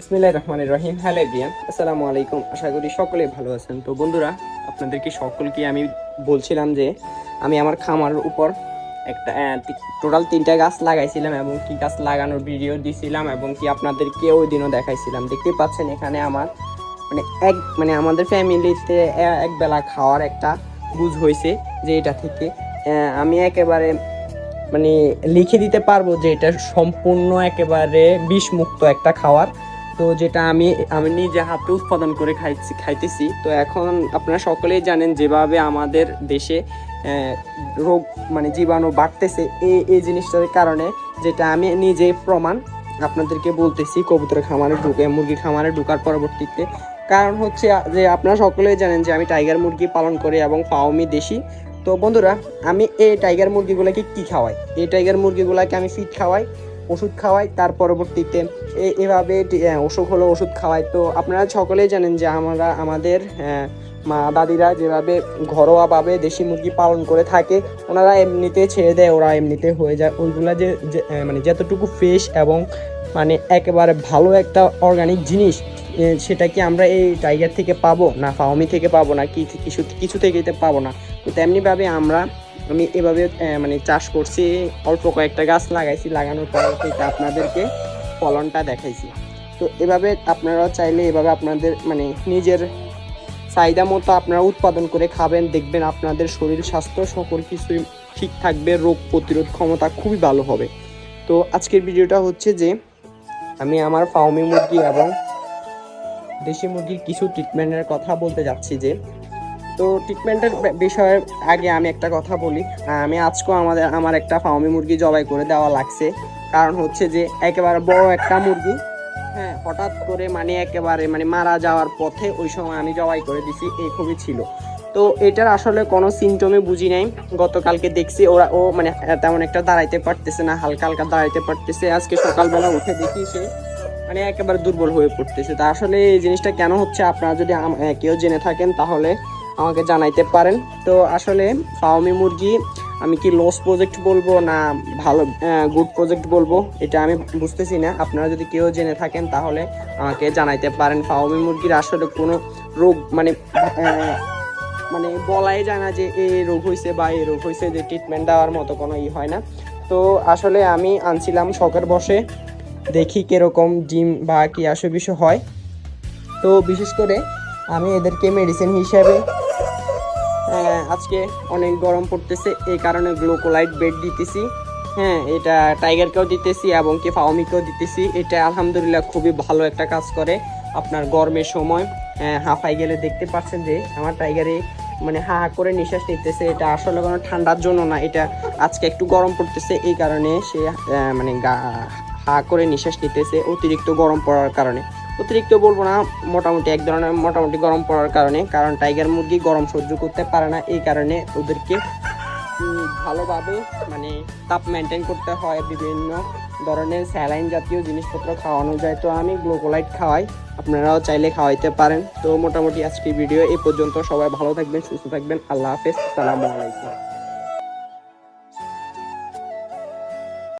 বিসমিল্লাহ রহমান রহিম। Hello everyone আসসালামু আলাইকুম। আশা করি সকলেই ভালো আছেন। তো বন্ধুরা, আপনাদেরকে সকলকে আমি বলছিলাম যে, আমি আমার খামারের উপর একটা টোটাল তিনটা গাছ লাগাইছিলাম এবং কি গাছ লাগানোর ভিডিও দিছিলাম এবং কি আপনাদেরকে ওই দিনও দেখাইছিলাম। দেখতে পাচ্ছেন এখানে আমার মানে এক মানে আমাদের ফ্যামিলিতে এক বেলা খাওয়ার একটা বুঝ হয়েছে যে এটা থেকে আমি একেবারে মানে লিখে দিতে পারব যে এটা সম্পূর্ণ একেবারে বিষমুক্ত একটা খাবার তো যেটা আমি আমি নিজে হাতে উৎপাদন করে খাইছি, খাইতেছি। তো এখন আপনারা সকলেই জানেন যেভাবে আমাদের দেশে রোগ মানে জীবাণু বাড়তেছে এই এই জিনিসটার কারণে, যেটা আমি নিজে প্রমাণ আপনাদেরকে বলতেছি কবুতর খামারে ঢুকে মুরগি খামারে ঢুকার পরবর্তীতে। কারণ হচ্ছে যে আপনারা সকলেই জানেন যে আমি টাইগার মুরগি পালন করি এবং ফাওমি দেশি। তো বন্ধুরা, আমি এই টাইগার মুরগিগুলোকে কি খাওয়াই? এই টাইগার মুরগিগুলোকে আমি ফিট খাওয়াই। ওষুধ খাওয়াই তার পরবর্তীতে এভাবে অসুখ হলো ওষুধ খাওয়াই। তো আপনারা সকলেই জানেন যে আমরা আমাদের মা দাদিরা যেভাবে ঘরোয়াভাবে দেশি মুরগি পালন করে থাকে ওনারা এমনিতে ছেড়ে দেয় ওরা এমনিতে হয়ে যায়। ওইগুলা যে যে, মানে যতটুকু ফ্রেশ এবং মানে একেবারে ভালো একটা অর্গানিক জিনিস সেটা কি আমরা এই টাইগার থেকে পাবো? না ফাওমি থেকে পাবো না কি কিছু কিছু থেকে পাবো না। তো তেমনিভাবে আমরা আমি এভাবে মানে চাষ করছি, অল্প কয়েকটা গাছ লাগাইছি, লাগানোর পর সেটা আপনাদেরকে ফলনটা দেখাইছি। তো এভাবে আপনারা চাইলে এভাবে আপনাদের মানে নিজের চাহিদা মতো আপনারা উৎপাদন করে খাবেন, দেখবেন আপনাদের শরীর স্বাস্থ্য সকল কিছুই ঠিক থাকবে, রোগ প্রতিরোধ ক্ষমতা খুবই ভালো হবে। তো আজকের ভিডিওটা হচ্ছে যে, আমি আমার ফাউমি মুরগি এবং দেশি মুরগির কিছু ট্রিটমেন্টের কথা বলতে যাচ্ছি যে তো ট্রিটমেন্টের বিষয়ে আগে আমি একটা কথা বলি। আমি আজকেও আমাদের, আমার একটা ফার্মি মুরগি জবাই করে দেওয়া লাগছে। কারণ হচ্ছে যে, একেবারে বড় একটা মুরগি। হ্যাঁ হঠাৎ করে মানে একেবারে মানে মারা যাওয়ার পথে ওই সময় আমি জবাই করে দিছি এই খুবই ছিল। তো এটার আসলে কোনো সিমটমে বুঝি নাই। গতকালকে দেখছি, ওরা, ও মানে তেমন একটা দাঁড়াইতে পারতেছে না, হালকা হালকা দাঁড়াইতে পারতেছে। আজকে সকালবেলা উঠে দেখি সে মানে একেবারে দুর্বল হয়ে পড়তেছে। তা আসলে এই জিনিসটা কেন হচ্ছে? আপনারা যদি কেউ জেনে থাকেন, তাহলে আমাকে জানাইতে পারেন। তো আসলে ফাওমি মুরগি, আমি কি লস প্রজেক্ট বলব না ভালো গুড প্রজেক্ট বলব, এটা আমি বুঝতেছি না। আপনারা যদি কেউ জেনে থাকেন তাহলে আমাকে জানাইতে পারেন। ফাওমি মুরগির আসলে কোনো রোগ মানে মানে বলাই যায় না যে এই রোগ হয়েছে বা এই রোগ হয়েছে যে ট্রিটমেন্ট দেওয়ার মতো কোনো ই হয় না। তো আসলে আমি আনছিলাম শখের বসে, দেখি কীরকম ডিম বা কি আসে বিষয় হয়। তো বিশেষ করে আমি এদেরকে মেডিসিন হিসেবে আজকে অনেক গরম পড়তেছে এই কারণে গ্লুকোলাইট বেড দিতেছি। হ্যাঁ এটা টাইগারকেও দিতেছি এবং কি ফাওমিকেও দিতেছি। এটা আলহামদুলিল্লাহ খুবই ভালো একটা কাজ করে আপনার গরমের সময়। আহ, হাঁফাই গেলে দেখতে পাচ্ছেন যে আমার টাইগারে মানে হা হা করে নিঃশ্বাস নিতেছে। এটা আসলে কোনো ঠান্ডার জন্য না এটা আজকে একটু গরম পড়তেছে এই কারণে সে মানে গা হা করে নিঃশ্বাস নিতেছে অতিরিক্ত গরম পড়ার কারণে। অতিরিক্ত বলব না, মোটামুটি এক ধরনের মোটামুটি গরম পড়ার কারণে, কারণ টাইগার মুরগি গরম সহ্য করতে পারে না, এই কারণে ওদেরকে ভালোভাবে মানে তাপ মেনটেন করতে হয়, বিভিন্ন ধরনের স্যালাইন জাতীয় জিনিসপত্র খাওয়ানো যায়। তো আমি গ্লোকোলাইট খাওয়াই, আপনারাও চাইলে খাওয়াইতে পারেন। তো মোটামুটি আজকের ভিডিও এই পর্যন্ত সবাই ভালো থাকবেন, সুস্থ থাকবেন, আল্লাহ হাফেজ সালামু আলাইকুম।